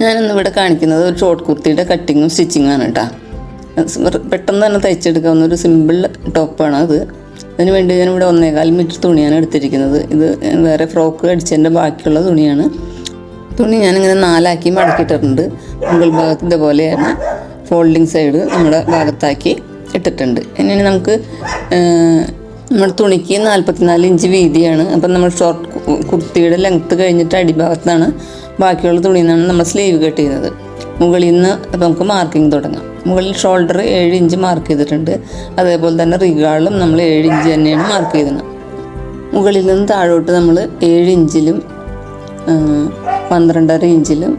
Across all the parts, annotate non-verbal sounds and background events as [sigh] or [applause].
ഞാനിന്ന് ഇവിടെ കാണിക്കുന്നത് ഒരു ഷോർട്ട് കുർത്തിയുടെ കട്ടിങ്ങും സ്റ്റിച്ചിങ്ങും ആണ് കേട്ടോ പെട്ടെന്ന് തന്നെ തയ്ച്ചെടുക്കാവുന്ന ഒരു സിമ്പിൾ ടോപ്പാണ് അത്. അതിന് വേണ്ടി ഞാൻ ഇവിടെ ഒന്നേകാൽ മീറ്റർ തുണിയാണ് എടുത്തിരിക്കുന്നത്. ഇത് വേറെ ഫ്രോക്ക് അടിച്ചതിന്റെ ബാക്കിയുള്ള തുണിയാണ്. തുണി ഞാനിങ്ങനെ നാലാക്കി മടക്കിയിട്ടിട്ടുണ്ട്. മുകൾ ഭാഗത്ത് ഇതുപോലെയാണ്. ഫോൾഡിങ് സൈഡ് നമ്മുടെ ഭാഗത്താക്കി ഇട്ടിട്ടുണ്ട്. ഇനി നമുക്ക് നമ്മുടെ തുണിക്ക് നാൽപ്പത്തിനാല് ഇഞ്ച് വീതിയാണ്. അപ്പം നമ്മൾ ഷോർട്ട് കുർത്തിയുടെ ലെങ്ത്ത് കഴിഞ്ഞിട്ട് അടിഭാഗത്താണ് ബാക്കിയുള്ള തുണിയിൽ നിന്നാണ് നമ്മൾ സ്ലീവ് കട്ട് ചെയ്യുന്നത്. മുകളിൽ നിന്ന് നമുക്ക് മാർക്കിംഗ് തുടങ്ങാം. മുകളിൽ ഷോൾഡർ ഏഴ് ഇഞ്ച് മാർക്ക് ചെയ്തിട്ടുണ്ട്. അതേപോലെ തന്നെ റിഗാളും നമ്മൾ ഏഴ് ഇഞ്ച് തന്നെയാണ് മാർക്ക് ചെയ്തത് മുകളിൽ നിന്ന് താഴോട്ട് നമ്മൾ ഏഴ് ഇഞ്ചിലും പന്ത്രണ്ടര ഇഞ്ചിലും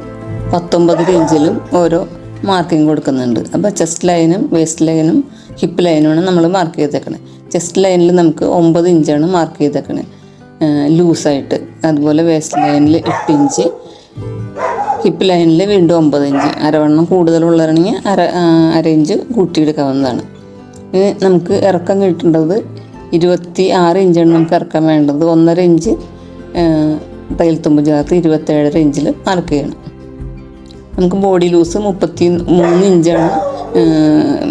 പത്തൊമ്പതര ഇഞ്ചിലും ഓരോ മാർക്കിംഗ് കൊടുക്കുന്നുണ്ട്. അപ്പോൾ ചെസ്റ്റ് ലൈനും വേസ്റ്റ് ലൈനും ഹിപ്പ് ലൈനുമാണ് നമ്മൾ മാർക്ക് ചെയ്തേക്കണേ. ചെസ്റ്റ് ലൈനിൽ നമുക്ക് ഒമ്പത് ഇഞ്ചാണ് മാർക്ക് ചെയ്തേക്കണേ. ലൂസായിട്ട് അതുപോലെ വേസ്റ്റ് ലൈനിൽ എട്ട് ഇഞ്ച് ഹിപ്പ് ലൈനിൽ വീണ്ടും ഒമ്പത് ഇഞ്ച്. അരവണ്ണം കൂടുതലുള്ളതാണെങ്കിൽ അര അര ഇഞ്ച് കൂട്ടിയെടുക്കാവുന്നതാണ്. ഇനി നമുക്ക് ഇറക്കം കിട്ടേണ്ടത് ഇരുപത്തി ആറ് ഇഞ്ചാണ് നമുക്ക് ഇറക്കാൻ വേണ്ടത്. ഒന്നര ഇഞ്ച് തയ്യൽ തുമ്പ് ചേർത്ത് ഇരുപത്തേഴര ഇഞ്ചിൽ മാർക്ക് ചെയ്യണം നമുക്ക് ബോഡി ലൂസ് മുപ്പത്തി മൂന്ന് ഇഞ്ചാണ്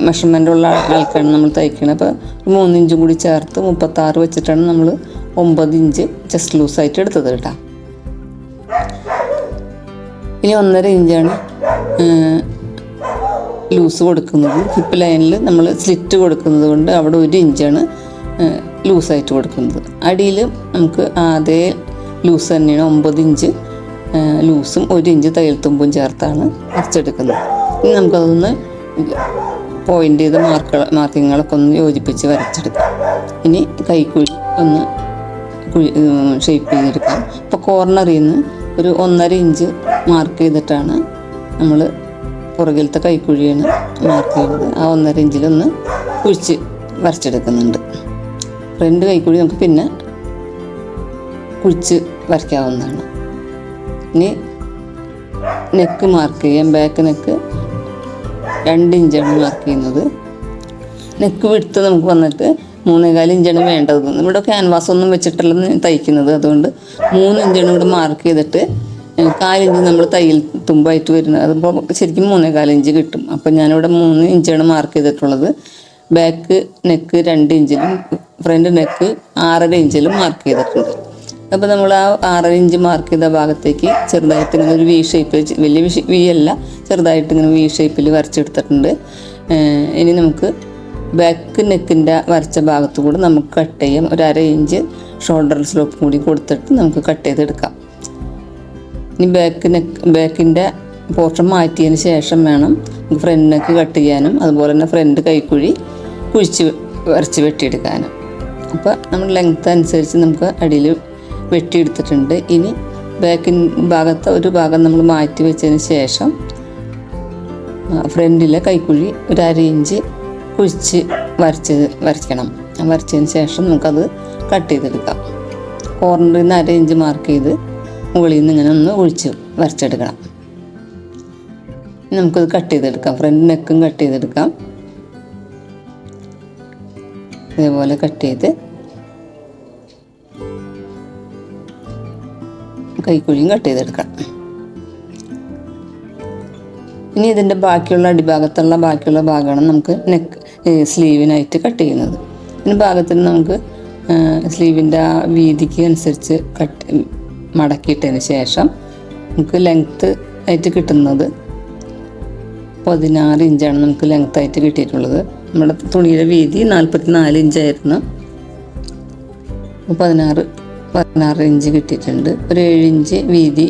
മെഷർമെന്റ് ഉള്ള ആൾക്കാണ് നമ്മൾ തയ്ക്കുന്നത് അപ്പോൾ മൂന്ന് ഇഞ്ചും കൂടി ചേർത്ത് മുപ്പത്താറ് വെച്ചിട്ടാണ് നമ്മൾ ഒമ്പത് ഇഞ്ച് ജസ്റ്റ് ലൂസായിട്ട് എടുത്തത് കേട്ടോ. ഇനി ഒന്നര ഇഞ്ചാണ് ലൂസ് കൊടുക്കുന്നത്. ഹിപ്പ് ലൈനിൽ നമ്മൾ സ്ലിറ്റ് കൊടുക്കുന്നത് കൊണ്ട് അവിടെ ഒരു ഇഞ്ചാണ് ലൂസായിട്ട് കൊടുക്കുന്നത്. അടിയിൽ നമുക്ക് അതേ ലൂസ് തന്നെയാണ് ഒമ്പത് ഇഞ്ച് ലൂസും ഒരു ഇഞ്ച് തയ്യൽ തുമ്പും ചേർത്താണ് വരച്ചെടുക്കുന്നത് ഇനി നമുക്കതൊന്ന് പോയിന്റ് ചെയ്ത മാർക്ക് മാർക്കിങ്ങുകളൊക്കെ ഒന്ന് യോജിപ്പിച്ച് വരച്ചെടുക്കാം. ഇനി കൈക്കുഴി ഒന്ന് ഷേപ്പ് ചെയ്തെടുക്കാം. ഇപ്പോൾ കോർണറിൽ നിന്ന് ഒരു ഒന്നര ഇഞ്ച് മാർക്ക് ചെയ്തിട്ടാണ് നമ്മൾ പുറകിലത്തെ കൈക്കുഴിയാണ് മാർക്ക് ചെയ്യുന്നത്. ആ ഒന്നര ഇഞ്ചിലൊന്ന് കുഴിച്ച് വരച്ചെടുക്കുന്നുണ്ട്. ഫ്രണ്ട് കൈക്കുഴി നമുക്ക് പിന്നെ കുഴിച്ച് വരയ്ക്കാവുന്നതാണ്. ഇനി നെക്ക് മാർക്ക് ചെയ്യാം. ബാക്ക് നെക്ക് രണ്ട് ഇഞ്ചാണ് മാർക്ക് ചെയ്യുന്നത്. നെക്ക് വിടുത്ത് നമുക്ക് വന്നിട്ട് മൂന്നേകാൽ ഇഞ്ചാണ് വേണ്ടത്. ഇവിടെ ക്യാൻവാസ് ഒന്നും വെച്ചിട്ടല്ല തയ്ക്കുന്നത്. അതുകൊണ്ട് മൂന്ന് ഇഞ്ചാണ് ഇവിടെ മാർക്ക് ചെയ്തിട്ട് കാലിഞ്ച് നമ്മൾ തയ്യൽ തുമ്പായിട്ട് വരുന്നത്. അതിപ്പോൾ ശരിക്കും മൂന്നേ കാലിഞ്ച് കിട്ടും. അപ്പം ഞാനിവിടെ മൂന്ന് ഇഞ്ചാണ് മാർക്ക് ചെയ്തിട്ടുള്ളത്. ബാക്ക് നെക്ക് രണ്ട് ഇഞ്ചിലും ഫ്രണ്ട് നെക്ക് ആറര ഇഞ്ചിലും മാർക്ക് ചെയ്തിട്ടുണ്ട്. അപ്പോൾ നമ്മൾ ആ ആറര ഇഞ്ച് മാർക്ക് ചെയ്ത ഭാഗത്തേക്ക് ചെറുതായിട്ട് ഇങ്ങനെ ഒരു വി ഷേപ്പ് വലിയ വി വി അല്ല ചെറുതായിട്ട് ഇങ്ങനെ വി ഷേപ്പിൽ വരച്ചെടുത്തിട്ടുണ്ട്. ഇനി നമുക്ക് ബാക്ക് നെക്കിന്റെ വരച്ച ഭാഗത്തു കൂടെ നമുക്ക് കട്ട് ചെയ്യാം. ഒരു അര ഇഞ്ച് ഷോൾഡർ സ്ലോപ്പ് കൂടി കൊടുത്തിട്ട് നമുക്ക് കട്ട് ചെയ്തെടുക്കാം. ഇനി ബാക്ക് നെക്ക് ബാക്കിന്റെ പോർഷൻ മാറ്റിയതിന് ശേഷം വേണം ഫ്രണ്ട് നെക്ക് കട്ട് ചെയ്യാനും അതുപോലെ തന്നെ ഫ്രണ്ട് കൈക്കുഴി കുഴിച്ച് വരച്ച് വെട്ടിയെടുക്കാനും. അപ്പോൾ നമ്മൾ ലെങ്ത് അനുസരിച്ച് നമുക്ക് അടിയിൽ വെട്ടിയെടുത്തിട്ടുണ്ട്. ഇനി ബാക്കിൻ ഭാഗത്തെ ഒരു ഭാഗം നമ്മൾ മാറ്റി വെച്ചതിന് ശേഷം ഫ്രണ്ടിലെ കൈക്കുഴി ഒരു അര ഇഞ്ച് കുഴിച്ച് വരച്ച് വരയ്ക്കണം. വരച്ചതിന് ശേഷം നമുക്കത് കട്ട് ചെയ്തെടുക്കാം. കോർണറിൽ നിന്ന് അര ഇഞ്ച് മാർക്ക് ചെയ്ത് മുകളിൽ നിന്ന് ഇങ്ങനെ ഒന്ന് ഒഴിച്ച് വരച്ചെടുക്കണം. നമുക്കത് കട്ട് ചെയ്തെടുക്കാം. ഫ്രണ്ട് നെക്കും കട്ട് ചെയ്തെടുക്കാം. ഇതേപോലെ കട്ട് ചെയ്ത് കൈക്കുഴിയും കട്ട് ചെയ്തെടുക്കണം ഇനി ഇതിന്റെ ബാക്കിയുള്ള അടിഭാഗത്തുള്ള ബാക്കിയുള്ള ഭാഗമാണ് നമുക്ക് നെക്ക് സ്ലീവിനായിട്ട് കട്ട് ചെയ്യുന്നത്. ഇതിന് ഭാഗത്തിന് നമുക്ക് സ്ലീവിന്റെ ആ വീതിക്ക് അനുസരിച്ച് കട്ട് മടക്കിയിട്ടതിന് ശേഷം നമുക്ക് ലെങ്ത്ത് ആയിട്ട് കിട്ടുന്നത് പതിനാറ് ഇഞ്ചാണ് നമുക്ക് ലെങ്ത് ആയിട്ട് കിട്ടിയിട്ടുള്ളത്. നമ്മുടെ തുണിയുടെ വീതി നാൽപ്പത്തി നാല് ഇഞ്ചായിരുന്നു പതിനാറ് പതിനാറ് ഇഞ്ച് കിട്ടിയിട്ടുണ്ട്. ഒരു ഏഴ് ഇഞ്ച് വീതി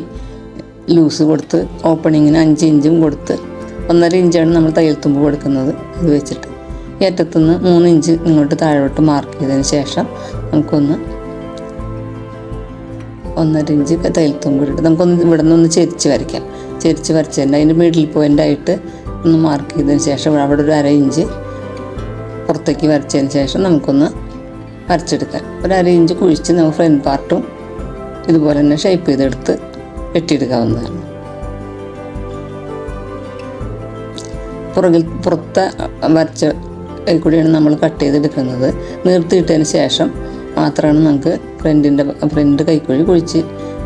ലൂസ് കൊടുത്ത് ഓപ്പണിങ്ങിന് അഞ്ച് ഇഞ്ചും കൊടുത്ത് ഒന്നര ഇഞ്ചാണ് നമ്മൾ തയ്യൽ തുമ്പ് കൊടുക്കുന്നത് അത് വെച്ചിട്ട്. ഈ അറ്റത്തുനിന്ന് മൂന്ന് ഇഞ്ച് ഇങ്ങോട്ട് താഴോട്ട് മാർക്ക് ചെയ്തതിന് ശേഷം നമുക്കൊന്ന് ഒന്നര ഇഞ്ച് തയ്യൽ തുമ്പ് ഇട്ടിട്ട് നമുക്കൊന്ന് ഇവിടെ നിന്ന് ഒന്ന് ചെരിച്ച് വരയ്ക്കാം. ചെരിച്ച് വരച്ചതിന്റെ അതിന്റെ മിഡിൽ പോയിന്റ് ആയിട്ട് ഒന്ന് മാർക്ക് ചെയ്തതിന് ശേഷം അവിടെ ഒരു അര ഇഞ്ച് പുറത്തേക്ക് വരച്ചതിന് ശേഷം നമുക്കൊന്ന് വരച്ചെടുക്കാം. ഒരു അര ഇഞ്ച് കുഴിച്ച് നമുക്ക് ഫ്രണ്ട് പാർട്ടും ഇതുപോലെ തന്നെ ഷേപ്പ് ചെയ്തെടുത്ത് വെട്ടിയെടുക്കാവുന്നതാണ്. പുറകിൽ പുറത്തെ വരച്ച കൂടിയാണ് നമ്മൾ കട്ട് ചെയ്തെടുക്കുന്നത്. നിർത്തിയിട്ടതിന് ശേഷം മാത്രമാണ് നമുക്ക് ഫ്രണ്ടിന്റെ ഫ്രണ്ട് കൈക്കുഴി കുഴിച്ച്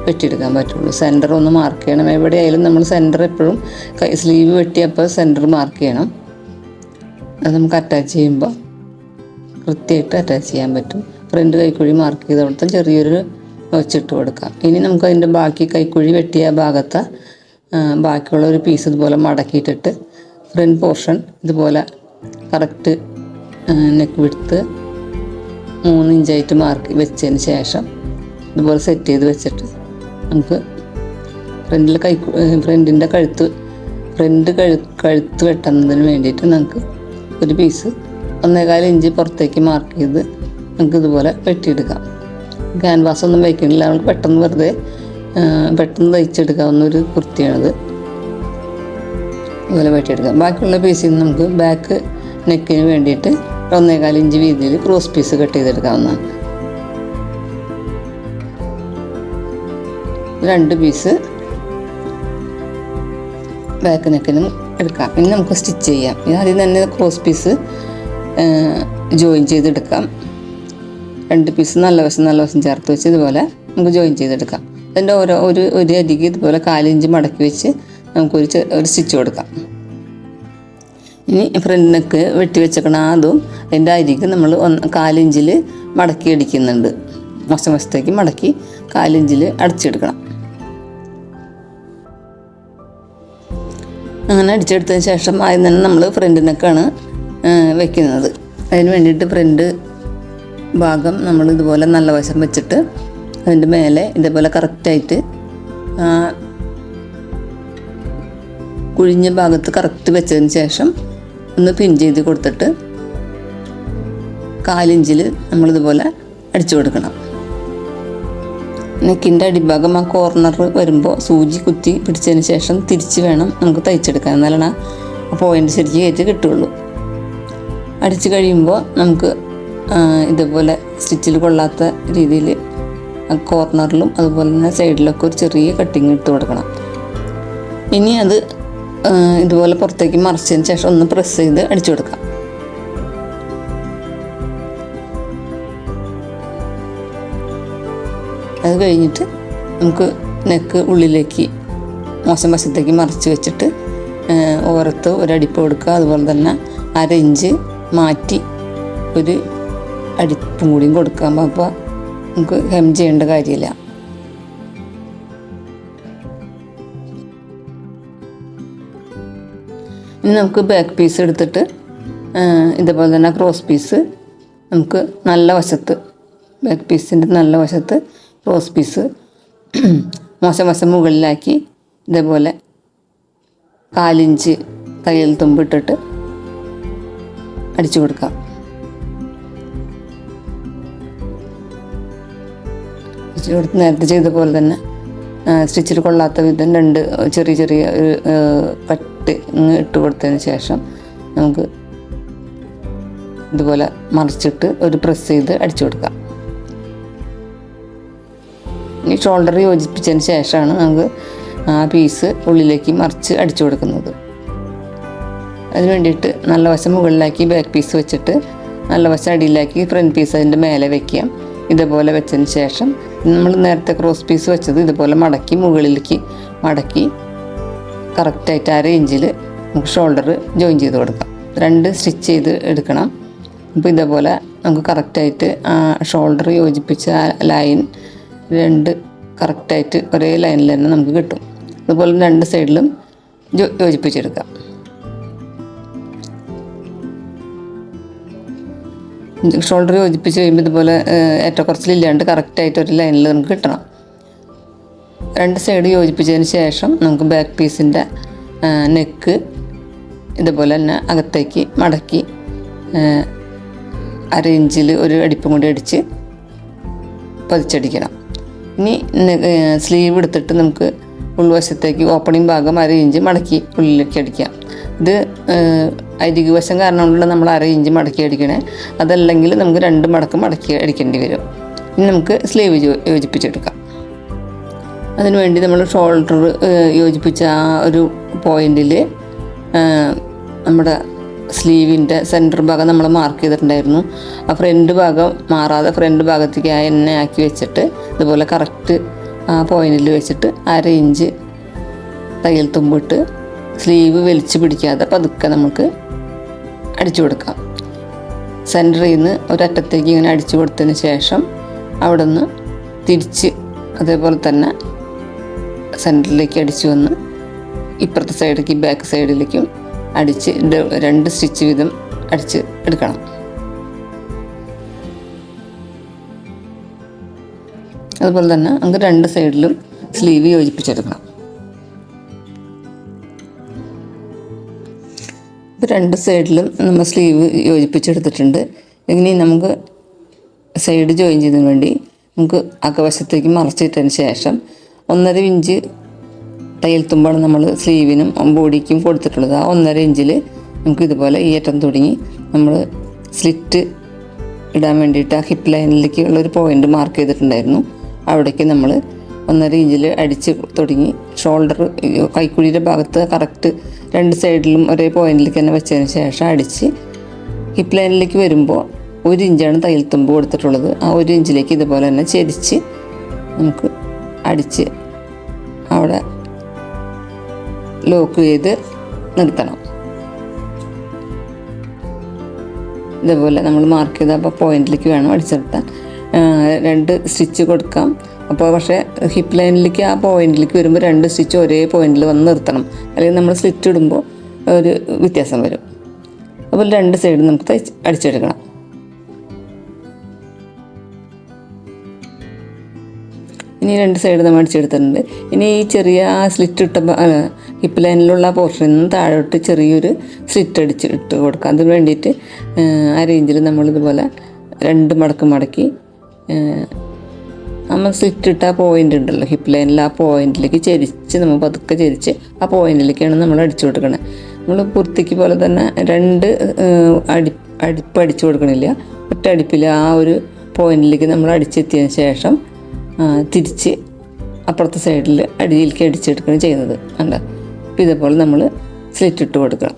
വെട്ടിയെടുക്കാൻ പറ്റുള്ളൂ. സെന്റർ ഒന്ന് മാർക്ക് ചെയ്യണം. എവിടെയായാലും നമ്മൾ സെന്റർ എപ്പോഴും കൈ സ്ലീവ് വെട്ടിയപ്പോൾ സെന്റർ മാർക്ക് ചെയ്യണം. അത് നമുക്ക് അറ്റാച്ച് ചെയ്യുമ്പോൾ കൃത്യമായിട്ട് അറ്റാച്ച് ചെയ്യാൻ പറ്റും. ഫ്രണ്ട് കൈക്കുഴി മാർക്ക് ചെയ്ത കൊടുത്താൽ ചെറിയൊരു വെച്ചിട്ട് കൊടുക്കാം. ഇനി നമുക്ക് അതിന്റെ ബാക്കി കൈക്കുഴി വെട്ടിയ ഭാഗത്ത് ബാക്കിയുള്ള ഒരു പീസ് ഇതുപോലെ മടക്കിയിട്ടിട്ട് ഫ്രണ്ട് പോർഷൻ ഇതുപോലെ കറക്റ്റ് നെക്ക് വിടുത്ത് മൂന്ന് ഇഞ്ചായിട്ട് മാർക്ക് വെച്ചതിന് ശേഷം ഇതുപോലെ സെറ്റ് ചെയ്ത് വെച്ചിട്ട് നമുക്ക് ഫ്രണ്ടിൽ കൈ ഫ്രണ്ടിന്റെ കഴുത്ത് ഫ്രണ്ട് കഴു കഴുത്ത് വെട്ടുന്നതിന് വേണ്ടിയിട്ട് നമുക്ക് ഒരു പീസ് ഒന്നേകാൽ ഇഞ്ച് പുറത്തേക്ക് മാർക്ക് ചെയ്ത് നമുക്ക് ഇതുപോലെ വെട്ടിയെടുക്കാം. ക്യാൻവാസ് ഒന്നും വയ്ക്കണില്ല നമുക്ക് പെട്ടെന്ന് വെറുതെ പെട്ടെന്ന് തയ്ച്ചെടുക്കാവുന്ന ഒരു കുർത്തിയാണിത്. ഇതുപോലെ വെട്ടിയെടുക്കാം. ബാക്കിയുള്ള പീസിൽ നിന്ന് നമുക്ക് ബാക്ക് നെക്കിന് വേണ്ടിയിട്ട് ഒന്നേകാൽ ഇഞ്ച് വീതിയിൽ ക്രോസ് പീസ് കട്ട് ചെയ്തെടുക്കാവുന്നതാണ് രണ്ട് പീസ് ബാക്ക് നെക്കിനും എടുക്കാം. ഇനി നമുക്ക് സ്റ്റിച്ച് ചെയ്യാം. ഇനി ആദ്യം തന്നെ ക്രോസ് പീസ് ജോയിൻ ചെയ്തെടുക്കാം. രണ്ട് പീസ് നല്ല വശം നല്ല വശം ചേർത്ത് വെച്ച് ഇതുപോലെ നമുക്ക് ജോയിൻ ചെയ്തെടുക്കാം. അതിന്റെ ഓരോ ഒരു ഒരു അരികെ ഇതുപോലെ കാലിഞ്ച് മടക്കി വെച്ച് നമുക്കൊരു ഒരു സ്റ്റിച്ച് കൊടുക്കാം. ഇനി ഫ്രണ്ട് നെക്ക് വെട്ടി അതും അതിന്റെ അരിക്ക് നമ്മൾ ഒന്ന് കാലിഞ്ചിൽ മടക്കി അടിക്കുന്നുണ്ട്. വശം വശത്തേക്ക് മടക്കി കാലിഞ്ചിൽ അടിച്ചെടുക്കണം. അങ്ങനെ അടിച്ചെടുത്തതിന് ശേഷം ആദ്യം തന്നെ നമ്മൾ ഫ്രണ്ട് വെക്കുന്നത്. അതിന് വേണ്ടിയിട്ട് ഫ്രണ്ട് ഭാഗം നമ്മൾ ഇതുപോലെ നല്ല വശം വെച്ചിട്ട് അതിന്റെ മേലെ ഇതേപോലെ കറക്റ്റായിട്ട് കുഴിഞ്ഞ ഭാഗത്ത് കറക്റ്റ് വെച്ചതിന് ശേഷം ഒന്ന് പിൻ ചെയ്ത് കൊടുത്തിട്ട് കാലിഞ്ചിൽ നമ്മളിതുപോലെ അടിച്ചു കൊടുക്കണം. നെക്കിന്റെ അടിഭാഗം ആ കോർണർ വരുമ്പോൾ സൂചി കുത്തി പിടിച്ചതിന് ശേഷം തിരിച്ച് വേണം നമുക്ക് തയ്ച്ചെടുക്കാൻ. എന്നാലാണ് ആ പോയിന്റ് ശരിക്ക് കയറ്റി കിട്ടുള്ളൂ. അടിച്ചു കഴിയുമ്പോൾ നമുക്ക് ഇതുപോലെ സ്റ്റിച്ചിൽ കൊള്ളാത്ത രീതിയിൽ കോർണറിലും അതുപോലെ തന്നെ സൈഡിലൊക്കെ ഒരു ചെറിയ കട്ടിങ് ഇട്ട് കൊടുക്കണം. ഇനി അത് ഇതുപോലെ പുറത്തേക്ക് മറിച്ചതിന് ശേഷം ഒന്ന് പ്രസ് ചെയ്ത് അടിച്ചു കൊടുക്കാം. അത് കഴിഞ്ഞിട്ട് നമുക്ക് നെക്ക് ഉള്ളിലേക്ക് മോശം വശത്തേക്ക് മറിച്ച് വെച്ചിട്ട് ഓരത്ത് ഒരടിപ്പ് കൊടുക്കുക. അതുപോലെ തന്നെ അര ഇഞ്ച് മാറ്റി ഒരു അടിപ്പും കൂടിയും കൊടുക്കാം. അപ്പോൾ നമുക്ക് ഹെം ചെയ്യേണ്ട കാര്യമില്ല. ഇനി നമുക്ക് ബാക്ക് പീസ് എടുത്തിട്ട് ഇതേപോലെ തന്നെ ക്രോസ് പീസ് നമുക്ക് നല്ല വശത്ത് ബാക്ക് പീസിന്റെ നല്ല വശത്ത് ക്രോസ് പീസ് [clears throat] മോശം വശം മുകളിലാക്കി ഇതേപോലെ കാലിഞ്ച് തയ്യൽ തുമ്പിട്ടിട്ട് അടിച്ചു കൊടുക്കാം അടിച്ചു കൊടുത്ത് നേരത്തെ ചെയ്ത പോലെ തന്നെ സ്റ്റിച്ചിൽ കൊള്ളാത്ത വിധം രണ്ട് ചെറിയ ചെറിയ കട്ട് ഇങ്ങ് ഇട്ട് കൊടുത്തതിന് ശേഷം നമുക്ക് ഇതുപോലെ മറിച്ചിട്ട് ഒരു പ്രസ് ചെയ്ത് അടിച്ചു കൊടുക്കാം. ഈ ഷോൾഡർ യോജിപ്പിച്ചതിന് ശേഷമാണ് നമുക്ക് ആ പീസ് ഉള്ളിലേക്ക് മറിച്ച് അടിച്ചു കൊടുക്കുന്നത്. അതിന് വേണ്ടിയിട്ട് നല്ല വശം മുകളിലാക്കി ബാക്ക് പീസ് വെച്ചിട്ട് നല്ല വശം അടിയിലാക്കി ഫ്രണ്ട് പീസ് അതിന്റെ മേലെ വെക്കുക ഇതേപോലെ വെച്ചതിന് ശേഷം നമ്മൾ നേരത്തെ ക്രോസ് പീസ് വെച്ചത് ഇതുപോലെ മടക്കി മുകളിലേക്ക് മടക്കി കറക്റ്റായിട്ട് അര ഇഞ്ചിൽ നമുക്ക് ഷോൾഡർ ജോയിൻ ചെയ്ത് കൊടുക്കാം. രണ്ട് സ്റ്റിച്ച് ചെയ്ത് എടുക്കണം. അപ്പോൾ ഇതേപോലെ നമുക്ക് കറക്റ്റായിട്ട് ആ ഷോൾഡർ യോജിപ്പിച്ച ലൈൻ രണ്ട് കറക്റ്റായിട്ട് ഒരേ ലൈനിൽ തന്നെ നമുക്ക് കിട്ടും. അതുപോലെ രണ്ട് സൈഡിലും യോജിപ്പിച്ചെടുക്കാം. ഷോൾഡർ യോജിപ്പിച്ച് കഴിയുമ്പോൾ ഇതുപോലെ ഏറ്റവും ഏറ്റക്കുറച്ചിലില്ലാണ്ട് കറക്റ്റായിട്ട് ഒരു ലൈനിൽ നമുക്ക് കിട്ടണം. രണ്ട് സൈഡ് യോജിപ്പിച്ചതിന് ശേഷം നമുക്ക് ബാക്ക് പീസിന്റെ നെക്ക് ഇതുപോലെ തന്നെ അകത്തേക്ക് മടക്കി അര ഇഞ്ചിൽ ഒരു അടിപ്പും കൂടി അടിച്ച് പതിച്ചടിക്കണം. ഇനി സ്ലീവ് എടുത്തിട്ട് നമുക്ക് ഉൾവശത്തേക്ക് ഓപ്പണിംഗ് ഭാഗം അര ഇഞ്ച് മടക്കി ഉള്ളിലേക്ക് അടിക്കാം. ഇത് അരികു വശം കാരണം കൊണ്ട് നമ്മൾ അര ഇഞ്ച് മടക്കി അടിക്കണേ. അതല്ലെങ്കിൽ നമുക്ക് രണ്ട് മടക്ക് മടക്കി അടിക്കേണ്ടി വരും. ഇനി നമുക്ക് സ്ലീവ് യോജിപ്പിച്ചെടുക്കാം. അതിനുവേണ്ടി നമ്മൾ ഷോൾഡർ യോജിപ്പിച്ച ആ ഒരു പോയിന്റിൽ നമ്മുടെ സ്ലീവിന്റെ സെന്റർ ഭാഗം നമ്മൾ മാർക്ക് ചെയ്തിട്ടുണ്ടായിരുന്നു. ആ ഫ്രണ്ട് ഭാഗം മാറാതെ ഫ്രണ്ട് ഭാഗത്തേക്ക് ആ എണ്ണ ആക്കി വെച്ചിട്ട് ഇതുപോലെ കറക്റ്റ് ആ പോയിന്റിൽ വെച്ചിട്ട് അര ഇഞ്ച് തയ്യൽ തുമ്പിട്ട് സ്ലീവ് വലിച്ചു പിടിക്കാതെ പതുക്കെ നമുക്ക് അടിച്ചു കൊടുക്കാം. സെന്ററിൽ നിന്ന് ഒരറ്റത്തേക്ക് ഇങ്ങനെ അടിച്ചു കൊടുത്തതിന് ശേഷം അവിടെ നിന്ന് തിരിച്ച് അതേപോലെ തന്നെ സെന്ററിലേക്ക് അടിച്ചു വന്ന് ഇപ്പുറത്തെ സൈഡിലേക്ക് ബാക്ക് സൈഡിലേക്കും അടിച്ച് രണ്ട് സ്റ്റിച്ച് വീതം അടിച്ച് എടുക്കണം. അതുപോലെ തന്നെ നമുക്ക് രണ്ട് സൈഡിലും സ്ലീവ് യോജിപ്പിച്ചെടുക്കണം. ഇപ്പോൾ രണ്ട് സൈഡിലും നമ്മൾ സ്ലീവ് യോജിപ്പിച്ചെടുത്തിട്ടുണ്ട്. ഇനി നമുക്ക് സൈഡ് ജോയിൻ ചെയ്യുന്നതിന് വേണ്ടി നമുക്ക് അകവശത്തേക്ക് മറച്ചിട്ടതിന് ശേഷം ഒന്നര ഇഞ്ച് തയ്യൽ തുമ്പാണ് നമ്മൾ സ്ലീവിനും ബോഡിക്കും കൊടുത്തിട്ടുള്ളത്. ആ ഒന്നര ഇഞ്ചിൽ നമുക്ക് ഇതുപോലെ ഈ തുടങ്ങി നമ്മൾ സ്ലിറ്റ് ഇടാൻ വേണ്ടിയിട്ട് ആ ഹിപ്പ് ലൈനിലേക്ക് ഉള്ളൊരു പോയിന്റ് മാർക്ക് ചെയ്തിട്ടുണ്ടായിരുന്നു. അവിടേക്ക് നമ്മൾ ഒന്നര ഇഞ്ചിൽ അടിച്ച് തുടങ്ങി ഷോൾഡർ കൈക്കുഴിയുടെ ഭാഗത്ത് കറക്റ്റ് രണ്ട് സൈഡിലും ഒരേ പോയിന്റിലേക്ക് തന്നെ വെച്ചതിന് ശേഷം അടിച്ച് ഹിപ്പ് ലൈനിലേക്ക് വരുമ്പോൾ ഒരു ഇഞ്ചാണ് തയ്യൽ തുമ്പ് കൊടുത്തിട്ടുള്ളത്. ആ ഒരു ഇഞ്ചിലേക്ക് ഇതുപോലെ തന്നെ ചെരിച്ച് നമുക്ക് അടിച്ച് അവിടെ ലോക്ക് ചെയ്ത് നിർത്തണം. ഇതേപോലെ നമ്മൾ മാർക്ക് ചെയ്ത അപ്പോൾ പോയിന്റിലേക്ക് വേണം അടിച്ചെടുത്താൻ. രണ്ട് സ്റ്റിച്ച് കൊടുക്കാം. അപ്പോൾ പക്ഷേ ഹിപ്പ് ലൈനിലേക്ക് ആ പോയിന്റിലേക്ക് വരുമ്പോൾ രണ്ട് സ്റ്റിച്ച് ഒരേ പോയിന്റിൽ വന്ന് നിർത്തണം. അല്ലെങ്കിൽ നമ്മൾ സ്ലിറ്റ് ഇടുമ്പോൾ ഒരു വ്യത്യാസം വരും. അപ്പോൾ രണ്ട് സൈഡും നമുക്ക് അടിച്ചെടുക്കണം. ഇനി രണ്ട് സൈഡിൽ നമ്മൾ അടിച്ചെടുത്തിട്ടുണ്ട് ഇനി ഈ ചെറിയ ആ സ്ലിറ്റ് ഇട്ട ഹിപ്പ് ലൈനിലുള്ള പോർഷനിൽ നിന്ന് താഴോട്ട് ചെറിയൊരു സ്ലിറ്റ് അടിച്ച് ഇട്ട് കൊടുക്കാം. അതിന് വേണ്ടിയിട്ട് ആ, റേഞ്ചിൽ നമ്മളിതുപോലെ രണ്ട് മടക്ക് മടക്കി നമ്മൾ സ്ലിറ്റ് ഇട്ട ആ പോയിന്റ് ഉണ്ടല്ലോ ഹിപ്പ് ലൈനിൽ ആ പോയിന്റിലേക്ക് ചെരിച്ച് നമ്മൾ പതുക്കെ ചെരിച്ച് ആ പോയിന്റിലേക്കാണ് നമ്മൾ അടിച്ചു കൊടുക്കുന്നത് നമ്മൾ പുറത്തേക്ക് പോലെ തന്നെ രണ്ട് അടി അടിപ്പ് അടിച്ചു കൊടുക്കണില്ല. ഒറ്റ അടിപ്പിൽ ആ ഒരു പോയിന്റിലേക്ക് നമ്മൾ അടിച്ചെത്തിയതിന് ശേഷം തിരിച്ച് അപ്പുറത്തെ സൈഡിൽ അടിയിലേക്ക് അടിച്ചെടുക്കുകയാണ് ചെയ്യുന്നത്. കണ്ട? അപ്പോൾ ഇതേപോലെ നമ്മൾ സ്ലിറ്റ് ഇട്ട് കൊടുക്കണം.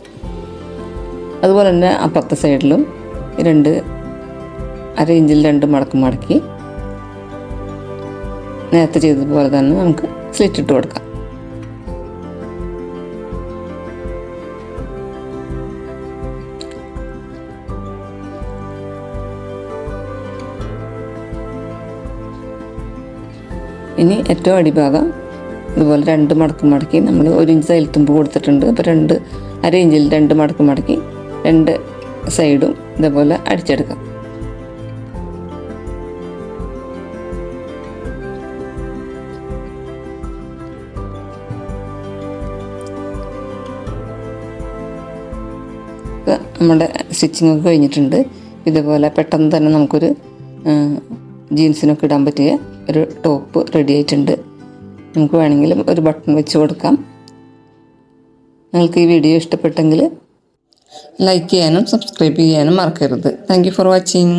അതുപോലെ തന്നെ അപ്പുറത്തെ സൈഡിലും രണ്ട് അര ഇഞ്ചിൽ രണ്ട് മടക്ക് മടക്കി നേരത്തെ ചെയ്തതുപോലെ തന്നെ നമുക്ക് സ്ലിറ്റ് ഇട്ട് കൊടുക്കാം. ഇനി ഏറ്റവും അടിഭാഗം ഇതുപോലെ രണ്ട് മടക്ക് മടക്കി നമ്മൾ ഒരു ഇഞ്ച് തയ്യൽത്തുമ്പ് കൊടുത്തിട്ടുണ്ട്. അപ്പോൾ രണ്ട് അര ഇഞ്ചിൽ രണ്ട് മടക്ക് മടക്കി രണ്ട് സൈഡും ഇതേപോലെ അടിച്ചെടുക്കാം. നമ്മുടെ സ്റ്റിച്ചിങ് ഒക്കെ കഴിഞ്ഞിട്ടുണ്ട്. ഇതേപോലെ പെട്ടെന്ന് തന്നെ നമുക്കൊരു ജീൻസിനൊക്കെ ഇടാൻ പറ്റിയ ഒരു ടോപ്പ് റെഡി ആയിട്ടുണ്ട്. നമുക്ക് വേണമെങ്കിലും ഒരു ബട്ടൺ വെച്ച് കൊടുക്കാം. നിങ്ങൾക്ക് ഈ വീഡിയോ ഇഷ്ടപ്പെട്ടെങ്കിൽ ലൈക്ക് ചെയ്യാനും സബ്സ്ക്രൈബ് ചെയ്യാനും മറക്കരുത്. Thank for watching.